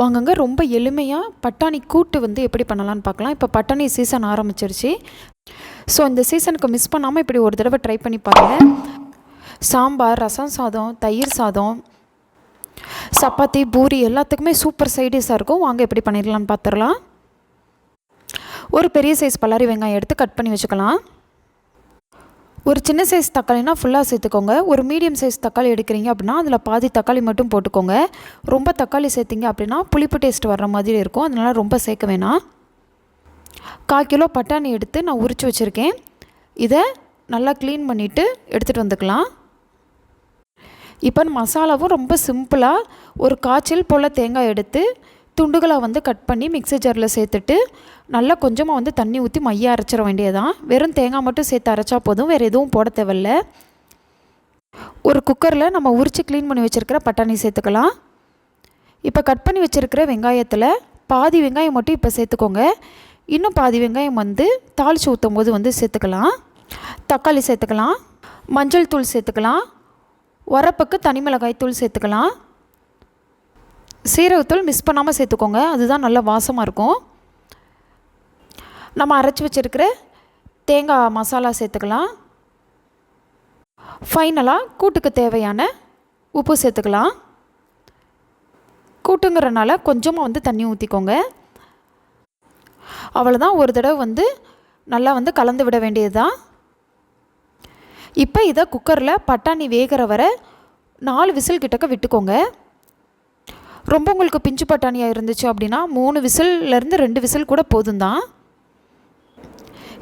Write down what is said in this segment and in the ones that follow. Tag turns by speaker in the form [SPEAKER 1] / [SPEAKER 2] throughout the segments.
[SPEAKER 1] வாங்கங்க. ரொம்ப எளிமையாக பட்டாணி கூட்டு வந்து எப்படி பண்ணலான்னு பார்க்கலாம். இப்போ பட்டாணி சீசன் ஆரம்பிச்சிருச்சு. ஸோ இந்த சீசனுக்கு மிஸ் பண்ணாமல் இப்படி ஒரு தடவை ட்ரை பண்ணி பாருங்கள் சாம்பார் ரசம் சாதம் தயிர் சாதம் சப்பாத்தி பூரி எல்லாத்துக்குமே சூப்பர் சைடிஷாக இருக்கும். வாங்க எப்படி பண்ணிடலான்னு பார்த்துடலாம் ஒரு பெரிய சைஸ் பல்லாரி வெங்காயம் எடுத்து கட் பண்ணி வச்சுக்கலாம். ஒரு சின்ன சைஸ் தக்காளினா ஃபுல்லாக சேர்த்துக்கோங்க. ஒரு மீடியம் சைஸ் தக்காளி எடுக்கிறீங்க அப்படின்னா அதில் பாதி தக்காளி மட்டும் போட்டுக்கோங்க. ரொம்ப தக்காளி சேர்த்திங்க அப்படின்னா புளிப்பு டேஸ்ட் வர்ற மாதிரி இருக்கும். அதனால் ரொம்ப சேர்க்க வேணாம். கால் கிலோ பட்டாணி எடுத்து நான் உரித்து வச்சுருக்கேன். இதை நல்லா க்ளீன் பண்ணிவிட்டு எடுத்துகிட்டு வந்துக்கலாம். இப்போ மசாலாவும் ரொம்ப சிம்பிளாக ஒரு காய்ச்சல் போல் தேங்காய் எடுத்து துண்டுகளாக வந்து கட் பண்ணி மிக்ஸி ஜாரில் சேர்த்துட்டு நல்லா கொஞ்சமாக வந்து தண்ணி ஊற்றி மைய அரைச்சிட வேண்டியதான் வெறும் தேங்காய் மட்டும் சேர்த்து அரைச்சா போதும். வேறு எதுவும் போட தேவையில்ல. ஒரு குக்கரில் நம்ம உரித்து க்ளீன் பண்ணி வச்சுருக்கிற பட்டாணி சேர்த்துக்கலாம். இப்போ கட் பண்ணி வச்சுருக்கிற வெங்காயத்தில் பாதி வெங்காயம் மட்டும் இப்போ சேர்த்துக்கோங்க. இன்னும் பாதி வெங்காயம் வந்து தாளித்து ஊற்றும் போது வந்து சேர்த்துக்கலாம். தக்காளி சேர்த்துக்கலாம். மஞ்சள் தூள் சேர்த்துக்கலாம். உரப்புக்கு தனி மிளகாய் தூள் சேர்த்துக்கலாம். சீரகத்தூள் மிஸ் பண்ணாமல் சேர்த்துக்கோங்க. அதுதான் நல்ல வாசமாக இருக்கும். நம்ம அரைச்சி வச்சுருக்கிற தேங்காய் மசாலா சேர்த்துக்கலாம். ஃபைனலாக கூட்டுக்கு தேவையான உப்பு சேர்த்துக்கலாம். கூட்டுங்கிறனால கொஞ்சமாக வந்து தண்ணி ஊற்றிக்கோங்க அவ்வளோதான் ஒரு தடவை வந்து நல்லா வந்து கலந்து விட வேண்டியது தான் இப்போ இதை குக்கரில் பட்டாணி வேகிற வரை நாலு விசில் கிட்டக்க விட்டுக்கோங்க. ரொம்ப உங்களுக்கு பிஞ்சு பட்டாணியாக இருந்துச்சு அப்படின்னா மூணு விசில்லேருந்து ரெண்டு விசில் கூட போதும் தான்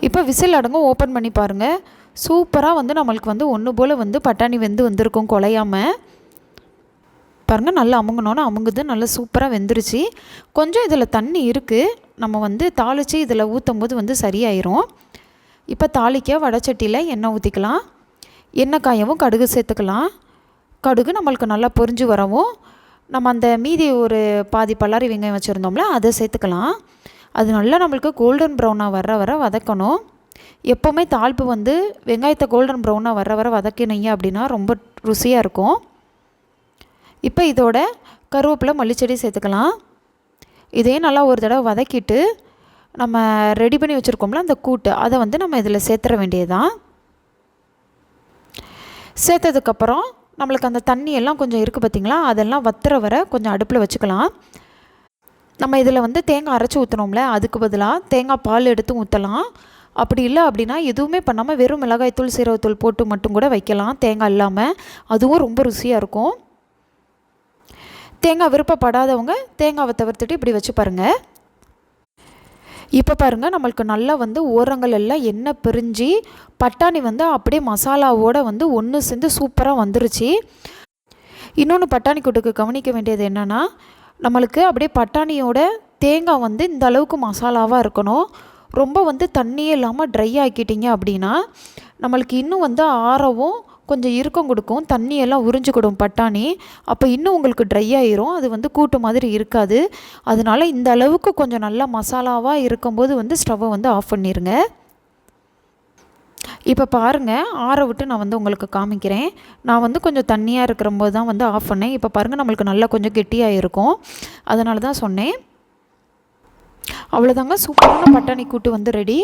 [SPEAKER 1] இப்போ விசில் அடங்கும் ஓப்பன் பண்ணி பாருங்கள் சூப்பராக வந்து நம்மளுக்கு வந்து ஒன்று போல் வந்து பட்டாணி வெந்து வந்திருக்கும் குலையாமல் பாருங்கள் நல்லா அமுங்கினோன்னு அமுங்குது நல்லா சூப்பராக வெந்துருச்சு. கொஞ்சம் இதில் தண்ணி இருக்குது நம்ம வந்து தாளித்து இதில் ஊற்றும் போது வந்து சரியாயிரும். இப்போ தாளிக்க வடச்சட்டியில் எண்ணெய் ஊற்றிக்கலாம் எண்ணெய் காயவும் கடுகு சேர்த்துக்கலாம். கடுகு நம்மளுக்கு நல்லா பொரிஞ்சு வரவும். நம்ம அந்த மீதி ஒரு பாதி பல்லாரி வெங்காயம் வச்சுருந்தோம்ல அதை சேர்த்துக்கலாம். அது நல்லா நம்மளுக்கு கோல்டன் ப்ரௌனாக வர வர வதக்கணும். எப்போவுமே தாழ்ப்பு வந்து வெங்காயத்தை கோல்டன் ப்ரௌனாக வர வர வதக்கினீங்க அப்படின்னா ரொம்ப ருசியாக இருக்கும். இப்போ இதோட கருவேப்பிலை மல்லிச்செடி சேர்த்துக்கலாம். இதையும் நல்லா ஒரு தடவை வதக்கிட்டு நம்ம ரெடி பண்ணி வச்சுருக்கோம்ல அந்த கூட்டு அதை வந்து நம்ம இதில் சேர்த்துற வேண்டியதுதான். சேர்த்ததுக்கப்புறம் நம்மளுக்கு அந்த தண்ணியெல்லாம் கொஞ்சம் இருக்குது பார்த்திங்களா? அதெல்லாம் வத்துற வர கொஞ்சம் அடுப்பில் வச்சுக்கலாம். நம்ம இதில் வந்து தேங்காய் அரைச்சி ஊற்றணும்ல அதுக்கு பதிலாக தேங்காய் பால் எடுத்து ஊற்றலாம் அப்படி இல்லை அப்படின்னா எதுவுமே பண்ணாமல் வெறும் மிளகாய்த்தூள் சீரகத்தூள் போட்டு மட்டும் கூட வைக்கலாம். தேங்காய் இல்லாமல் அதுவும் ரொம்ப ருசியாக இருக்கும். தேங்காய் விருப்பப்படாதவங்க தேங்காவை தவிர்த்துட்டு இப்படி வச்சு பாருங்கள் இப்போ பாருங்கள் நம்மளுக்கு நல்லா வந்து ஓரங்கள் எல்லாம் எண்ணெய் பிரிஞ்சு பட்டாணி வந்து அப்படியே மசாலாவோடு வந்து ஒன்று சேர்ந்து சூப்பராக வந்துருச்சு. இன்னொன்று பட்டாணி கூட்டுக்கு கவனிக்க வேண்டியது என்னென்னா நம்மளுக்கு அப்படியே பட்டாணியோட தேங்காய் வந்து இந்த அளவுக்கு மசாலாவாக இருக்கணும். ரொம்ப வந்து தண்ணியே இல்லாமல் ட்ரை ஆக்கிட்டீங்க அப்படின்னா நம்மளுக்கு இன்னும் வந்து ஆறவும் கொஞ்சம் இறுக்கம் கொடுக்கும் தண்ணியெல்லாம் உறிஞ்சிக்கிடும் பட்டாணி. அப்போ இன்னும் உங்களுக்கு ட்ரை ஆயிரும். அது வந்து கூட்டு மாதிரி இருக்காது. அதனால இந்த அளவுக்கு கொஞ்சம் நல்லா மசாலாவாக இருக்கும்போது வந்து ஸ்டவ்வை வந்து ஆஃப் பண்ணிடுங்க இப்போ பாருங்கள் ஆற விட்டு நான் வந்து உங்களுக்கு காமிக்கிறேன். நான் வந்து கொஞ்சம் தண்ணியாக இருக்கிற போது தான் வந்து ஆஃப் பண்ணேன். இப்போ பாருங்கள் நம்மளுக்கு நல்லா கொஞ்சம் கெட்டியாக இருக்கும். அதனால தான் சொன்னேன். அவ்வளோதாங்க சூப்பரான பட்டாணி கூட்டு வந்து ரெடி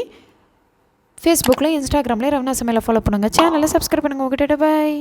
[SPEAKER 1] ஃபேஸ்புக்கில் இன்ஸ்டாகிராமில் ரவனா சமையலை ஃபாலோ பண்ணுங்கள் சேனலை சப்ஸ்கிரைப் பண்ணுங்கள் உங்ககிட்ட. பாய்